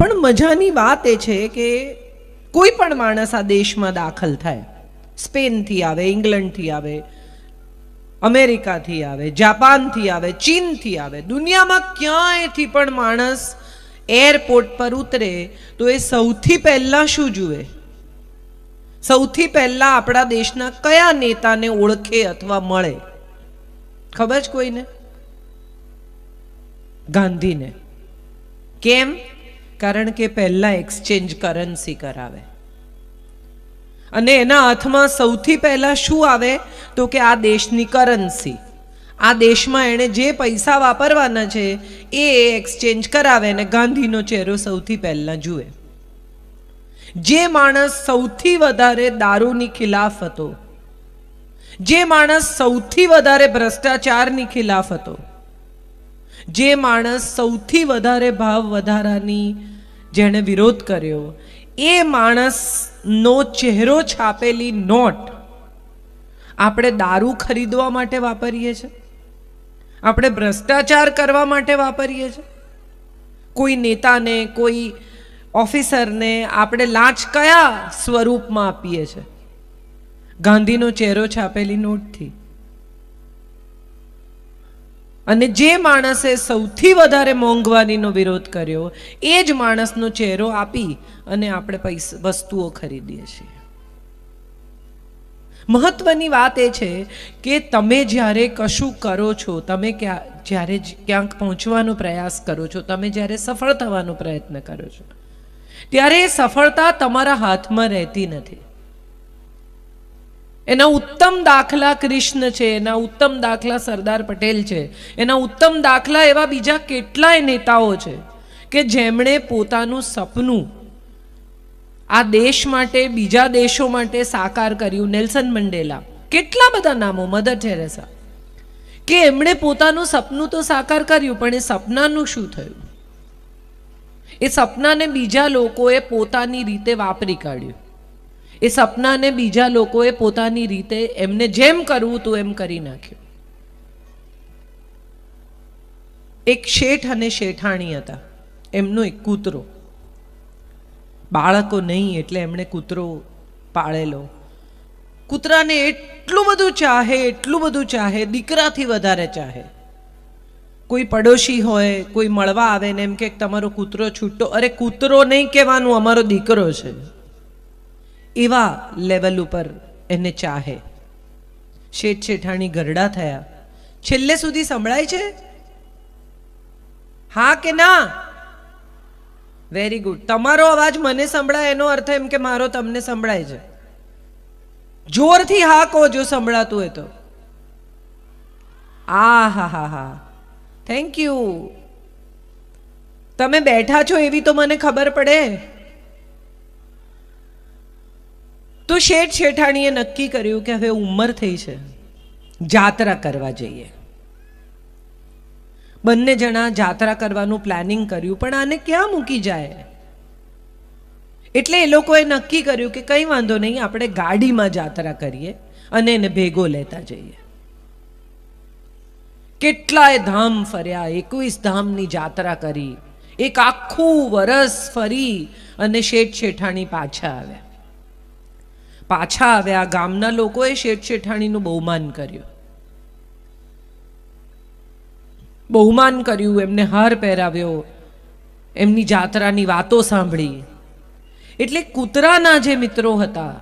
પણ મજાની વાત એ છે કે કોઈ પણ માણસ આ દેશમાં દાખલ થાય. સ્પેનથી આવે, ઇંગ્લેન્ડથી આવે, અમેરિકાથી આવે, જાપાનથી આવે, ચીનથી આવે, દુનિયામાં ક્યાંયથી પણ માણસ એરપોર્ટ પર ઉતરે તો એ સૌથી પહેલાં શું જુએ? સૌથી પહેલાં આપણા દેશના કયા નેતાને ઓળખે અથવા મળે? ખબર જ કોઈને? ગાંધીને. કેમ? કારણ કે પહેલાં એક્સચેન્જ કરન્સી કરાવે. અને એના હાથમાં સૌથી પહેલાં શું આવે? તો કે આ દેશની કરન્સી આ દેશમાં એણે જે પૈસા વાપરવાના છે, એ એક્સચેન્જ કરાવે અને ગાંધીનો ચહેરો સૌથી પહેલાં જુએ. જે માણસ સૌથી વધારે દારૂની ખિલાફ હતો, જે માણસ સૌથી વધારે ભ્રષ્ટાચારની ખિલાફ હતો, જે માણસ સૌથી વધારે ભાવ વધારાની જેણે વિરોધ કર્યો. એ માણસનો ચહેરો છાપેલી નોટ આપણે દારૂ ખરીદવા માટે વાપરીએ છીએ? આપણે ભ્રષ્ટાચાર કરવા માટે વાપરીએ છીએ? કોઈ નેતાને, કોઈ ઓફિસરને આપણે લાંચ કયા સ્વરૂપમાં આપીએ છીએ? ગાંધીનો ચહેરો છાપેલી નોટથી. અને જે માણસે સૌથી વધારે મોંઘવારીનો વિરોધ કર્યો, એ જ માણસનો ચહેરો આપી અને આપણે પૈસા, વસ્તુઓ ખરીદીએ છીએ. મહત્વની વાત એ છે કે તમે જ્યારે કશું કરો છો, તમે ક્યાં, જ્યારે ક્યાંક પહોંચવાનો પ્રયાસ કરો છો, તમે જ્યારે સફળ થવાનો પ્રયત્ન કરો છો, ત્યારે એ સફળતા તમારા હાથમાં રહેતી નથી. એના ઉત્તમ દાખલા કૃષ્ણ છે, એના ઉત્તમ દાખલા સરદાર પટેલ છે, એના ઉત્તમ દાખલા એવા બીજા કેટલાય નેતાઓ છે કે જેમણે પોતાનું સપનું આ દેશ માટે, બીજા દેશો માટે સાકાર કર્યું. Nelson Mandela. કેટલા બધા નામો, મધર ટેરેસા, કે એમણે પોતાનું સપનું તો સાકાર કર્યું, પણ એ સપનાનું શું થયું? એ સપનાને બીજા લોકોએ પોતાની રીતે વાપરી કાઢ્યું. એ સપનાને બીજા લોકોએ પોતાની રીતે એમને જેમ કરવું હતું એમ કરી નાખ્યું. એક શેઠ અને શેઠાણી હતા. એમનો એક કૂતરો. બાળકો નહીં એટલે એમણે કૂતરો પાળેલો. કૂતરાને એટલું બધું ચાહે, એટલું બધું ચાહે, દીકરાથી વધારે ચાહે. કોઈ પડોશી હોય, કોઈ મળવા આવે ને એમ કે તમારો કૂતરો છૂટો. અરે કૂતરો નહીં કહેવાનું, અમારો દીકરો છે. એવા લેવલ ઉપર એને ચાહે. શેઠ શેઠાણી ગરડા થયા. છેલ્લે સુધી સંભળાય છે? હા કે ના? વેરી ગુડ તમારો અવાજ મને સંભળાય, એનો અર્થ એમ કે મારો તમને સંભળાય છે. જોરથી હા કહો જો સંભળાતું હોય તો. આ હા હા હા. થેન્ક યુ તમે બેઠા છો એવી તો મને ખબર પડે. તો શેઠ શેઠાણીએ નક્કી કર્યું કે હવે ઉંમર થઈ છે. જાત્રા કરવા જઈએ. બંને જણા જાત્રા કરવાનું પ્લાનિંગ કર્યું, પણ આને ક્યાં મૂકી જાય? એટલે એ લોકોએ નક્કી કર્યું કે કંઈ વાંધો નહીં, આપણે ગાડીમાં જાત્રા કરીએ અને એને ભેગો લેતા જઈએ. કેટલાય ધામ ફર્યા, એકવીસ ધામની જાત્રા કરી. એક આખું વરસ ફરી અને શેઠ શેઠાણી પાછા આવ્યા. પાછા આવ્યા, ગામના લોકોએ શેઠ શેઠાણીનું બહુમાન કર્યું. બહુમાન કર્યું, એમને હાર પહેરાવ્યો, એમની જાત્રાની વાતો સાંભળી. એટલે કૂતરાના જે મિત્રો હતા,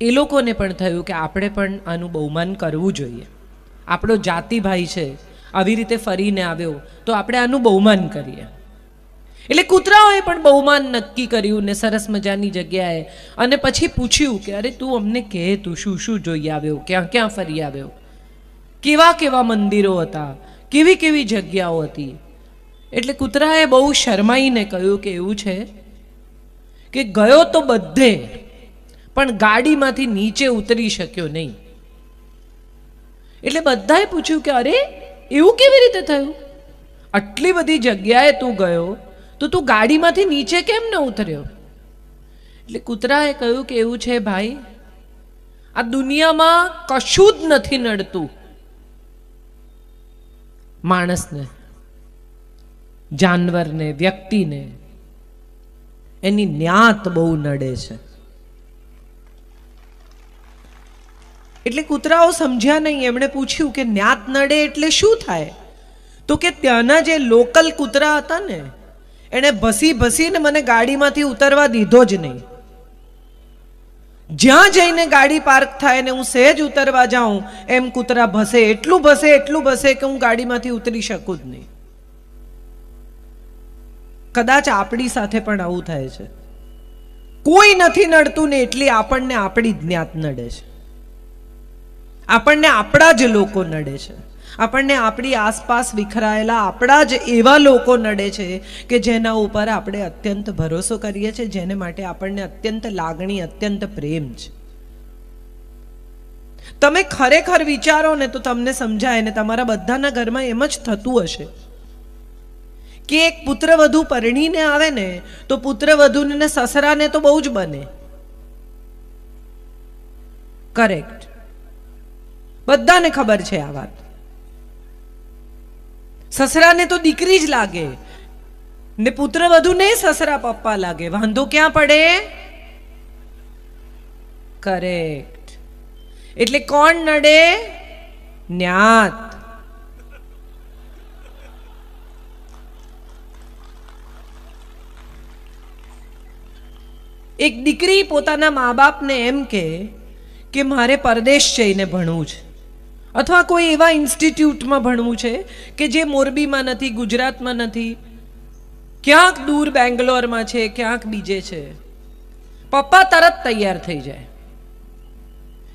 એ લોકોને પણ થયું કે આપણે પણ આનું બહુમાન કરવું જોઈએ. આપણો જાતિભાઈ છે, આવી રીતે ફરીને આવ્યો, તો આપણે આનું બહુમાન કરીએ. એટલે કૂતરાઓએ પણ બહુમાન નક્કી કર્યું ને સરસ મજાની જગ્યાએ. અને પછી પૂછ્યું કે, અરે, તું અમને કહે તું શું શું જોઈ આવ્યો? ક્યાં ક્યાં ફરી આવ્યો? કેવા કેવા મંદિરો હતા? કેવી કેવી જગ્યાઓ હતી? એટલે કૂતરાએ બહુ શરમાઈને કહ્યું કે, એવું છે કે ગયો તો બધે, પણ ગાડીમાંથી નીચે ઉતરી શક્યો નહીં. એટલે બધાએ પૂછ્યું કે, અરે, એવું કેવી રીતે થયું? આટલી બધી જગ્યાએ તું ગયો તો તું ગાડીમાંથી નીચે કેમ ન ઉતર્યો? એટલે કૂતરાએ કહ્યું કે એવું છે ભાઈ, આ દુનિયામાં કશું જ નથી નડતું માણસને, જાનવરને, વ્યક્તિને. એની ન્યાત બહુ નડે છે. એટલે કૂતરાઓ સમજ્યા નહીં, એમણે પૂછ્યું કે ન્યાત નડે એટલે શું થાય? તો કે ત્યાંના જે લોકલ કૂતરા હતા ને એણે ભસી ભસીને મને ગાડીમાંથી ઉતરવા દીધો જ નહીં. જ્યાં જઈને ગાડી પાર્ક થાય ને હું સહેજ ઉતરવા જાઉં, એમ કૂતરા ભસે, એટલું ભસે એટલું ભસે કે હું ગાડીમાંથી ઉતરી શકું જ નહીં. કદાચ આપણી સાથે પણ આવું થાય છે. કોઈ નથી નડતું ને એટલી આપણને આપણી જ્ઞાત નડે છે. આપણને આપણા જ લોકો નડે છે. આપણને આપણી આસપાસ વિખરાયેલા આપણા જ એવા લોકો નડે છે કે જેના ઉપર આપણે અત્યંત ભરોસો કરીએ છીએ, જેને માટે આપણને અત્યંત લાગણી, અત્યંત પ્રેમ છે. તમે ખરેખર વિચારો ને તો તમને સમજાય ને તમારા બધાના ઘરમાં એમ જ થતું હશે. કે એક પુત્રવધુ પરણીને આવે ને તો પુત્રવધુને સસરાને તો બહુ જ બને. કરેક્ટ બધાને ખબર છે આ વાત. સસરાને તો દીકરી જ લાગે. ને પુત્ર પુત્રવધુને સસરા પપ્પા લાગે. વાંધો ક્યાં પડે? કરેક્ટ એટલે કોણ નડે? ન્યાત. એક દીકરી પોતાના મા બાપને એમ કે મારે પરદેશ જઈને ભણવું છે. અથવા કોઈ એવા ઇન્સ્ટિટ્યૂટમાં ભણવું છે કે જે મોરબીમાં નથી, ગુજરાતમાં નથી, ક્યાંક દૂર બેંગ્લોરમાં છે, ક્યાંક બીજે છે. પપ્પા તરત તૈયાર થઈ જાય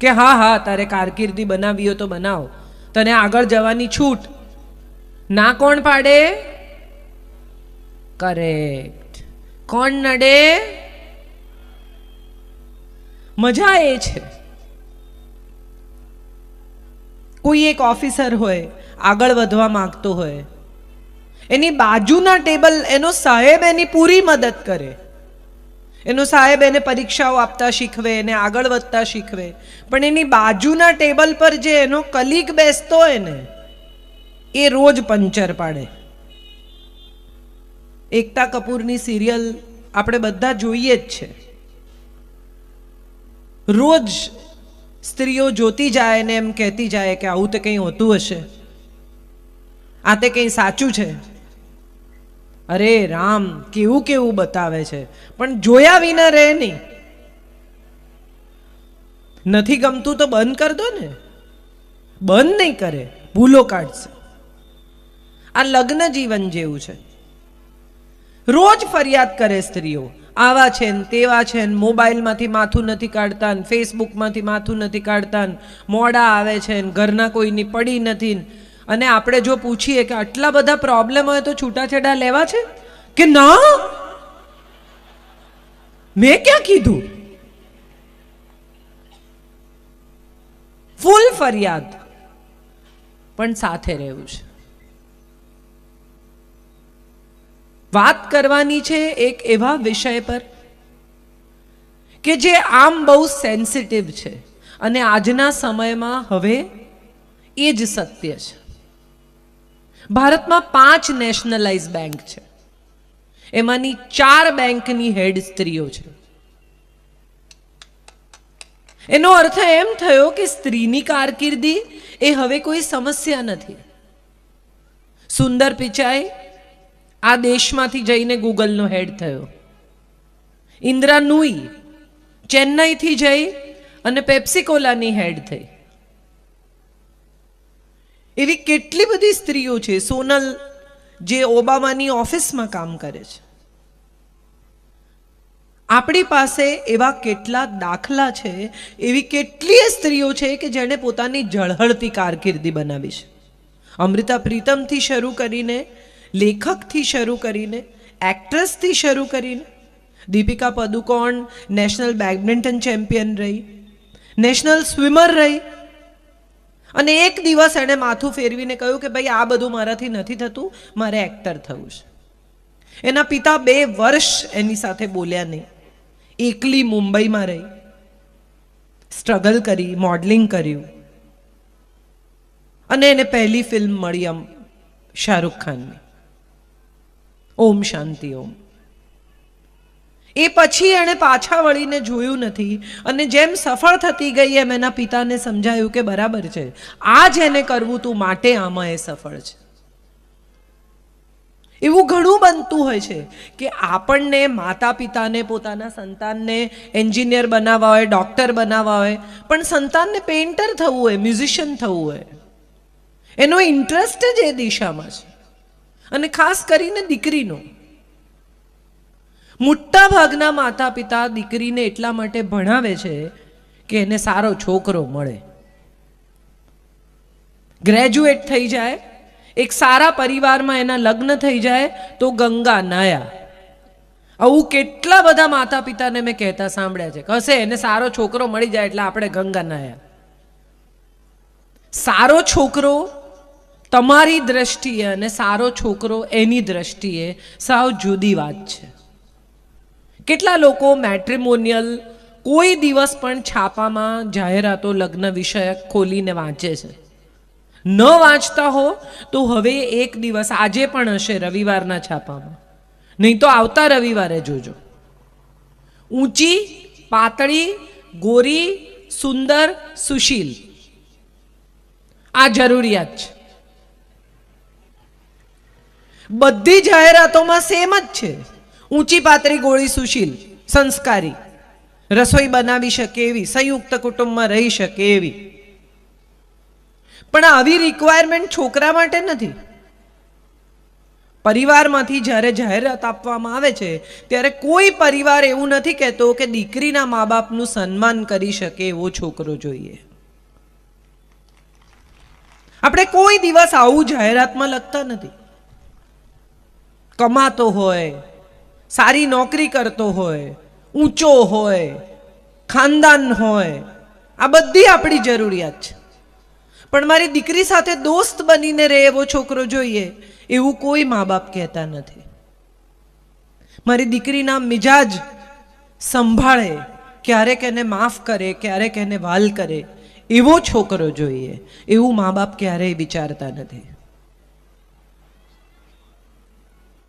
કે હા હા, તારે કારકિર્દી બનાવી હોય તો બનાવ. તને આગળ જવાની છૂટ. ના કોણ પાડે? કરેક્ટ કોણ નડે? મજા એ છે. કોઈ એક ઓફિસર હોય, આગળ વધવા માગતો હોય. એની બાજુના ટેબલ એનો સાહેબ એની પૂરી મદદ કરે. એનો સાહેબ એને પરીક્ષાઓ આપતા શીખવે, એને આગળ વધતા શીખવે. પણ એની બાજુના ટેબલ પર જે એનો કલીગ બેસતો હોય ને, એ રોજ પંચર પાડે. એકતા કપૂરની સિરિયલ આપણે બધા જોઈએ જ છે. રોજ સ્ત્રીઓ જોતી જાય ને એમ કહેતી જાય કે આવું તો કંઈ હોતું હશે. આ તે કંઈ સાચું છે? અરે રામ, કેવું કેવું બતાવે છે? પણ જોયા વિના રહે નહીં. નથી ગમતું તો બંધ કર દો ને. બંધ નહીં કરે, ભૂલો કાઢશે. આ લગ્ન જીવન જેવું છે. રોજ ફરિયાદ કરે સ્ત્રીઓ. આવા છે ને તેવા છે ને મોબાઈલમાંથી માથું નથી કાઢતા ને ફેસબુકમાંથી માથું નથી કાઢતા ને મોડા આવે છે ને ઘરના કોઈની પડી નથી ને. અને આપણે જો પૂછીએ કે આટલા બધા પ્રોબ્લેમ હોય તો છૂટાછેડા લેવા છે? કે ના? મેં ક્યાં કીધું? ફૂલ ફરિયાદ. પણ સાથે રહેવું છે. વાત કરવાની છે એક એવા વિષય પર કે જે આમ બહુ સેન્સિટિવ છે. અને આજના સમયમાં હવે એ જ સત્ય છે. ભારતમાં પાંચ નેશનલાઇઝ બેંક છે. એમાંની ચાર બેંકની હેડ સ્ત્રીઓ છે. એનો અર્થ એમ થયો કે સ્ત્રીની કારકિર્દી એ હવે કોઈ સમસ્યા નથી. સુંદર પિચાઈ આ દેશમાંથી જઈને ગૂગલનો હેડ થયો. ઇન્દ્રા નુઈ ચેન્નઈથી જઈ અને પેપ્સિકોલાની હેડ થઈ. એવી કેટલી બધી સ્ત્રીઓ છે, સોનલ, જે ઓબામાની ઓફિસમાં કામ કરે છે. આપણી પાસે એવા કેટલા દાખલા છે, એવી કેટલીય સ્ત્રીઓ છે કે જેણે પોતાની ઝળહળતી કારકિર્દી બનાવી છે. અમૃતા પ્રીતમથી શરૂ કરીને લેખકથી શરૂ કરીને એક્ટ્રેસથી શરૂ કરીને, Deepika Padukone national badminton champion રહી નેશનલ સ્વિમર રહી. અને એક દિવસ એણે માથું ફેરવીને કહ્યું કે ભાઈ, આ બધું મારાથી નથી થતું, મારે એક્ટર થવું છે. એના પિતા બે વર્ષ એની સાથે બોલ્યા નહીં. એકલી મુંબઈમાં રહી. સ્ટ્રગલ કરી મોડલિંગ કર્યું. અને એને પહેલી ફિલ્મ મળી આમ શાહરૂખ ખાનની. ઓમ શાંતિ ઓમ. એ પછી એણે પાછા વળીને જોયું નથી અને જેમ સફળ થતી ગઈ એમ એના પિતાને સમજાયું કે બરાબર છે, આ જેને કરવું તું માટે આમાં એ સફળ છે. એવું ઘણું બનતું હોય છે કે આપણને માતા પિતાને પોતાના સંતાનને એન્જિનિયર બનાવવા હોય, ડૉક્ટર બનાવવા હોય, પણ સંતાનને પેઇન્ટર થવું હોય, મ્યુઝિશિયન થવું હોય, એનો ઇન્ટરેસ્ટ જ એ દિશામાં છે. અને ખાસ કરીને દીકરીનો. મોટા ભાગના માતા પિતા દીકરીને એટલા માટે ભણાવે છે કે એને સારો છોકરો મળે. ગ્રેજ્યુએટ થઈ જાય, એક સારા પરિવારમાં એના લગ્ન થઈ જાય, તો ગંગા નાયા. આવું કેટલા બધા માતા પિતાને મેં કહેતા સાંભળ્યા છે. કશે એને સારો છોકરો મળી જાય એટલે આપણે ગંગા નાયા. સારો છોકરો તમારી દ્રષ્ટિએ અને સારો છોકરો એની દ્રષ્ટિએ સાવ જુદી વાત છે. કેટલા લોકો મેટ્રિમોનિયલ કોઈ દિવસ પણ છાપામાં જાહેરાતો લગ્ન વિષયક ખોલીને વાંચે છે. ન વાંચતા હો તો હવે એક દિવસ આજે પણ હશે રવિવારના છાપામાં. નહીં તો આવતા રવિવારે જોજો. ઊંચી, પાતળી, ગોરી, સુંદર, સુશીલ. આ જરૂરિયાત છે. બધી જાહેરાતોમાં સેમ જ છે. ઊંચી પાતળી ગોળી સુશીલ, સંસ્કારી, રસોઈ બનાવી શકે એવી, સંયુક્ત કુટુંબમાં રહી શકે એવી. પણ આવી રિક્વાયરમેન્ટ છોકરા માટે નથી. પરિવારમાંથી જ્યારે જાહેરાત આપવામાં આવે છે, ત્યારે કોઈ પરિવાર એવું નથી કહેતો કે દીકરીના મા બાપનું સન્માન કરી શકે એવો છોકરો જોઈએ. આપણે કોઈ દિવસ આવું જાહેરાતમાં લખતા નથી. કમાતો હોય, સારી નોકરી કરતો હોય, ઊંચો હોય, ખાનદાન હોય, આ બધી આપણી જરૂરિયાત છે. પણ મારી દીકરી સાથે દોસ્ત બનીને રહે એવો છોકરો જોઈએ, એવું કોઈ મા બાપ કહેતા નથી. મારી દીકરીના મિજાજ સંભાળે, ક્યારેક એને માફ કરે, ક્યારેક એને વાલ કરે, એવો છોકરો જોઈએ, એવું મા બાપ ક્યારેય વિચારતા નથી.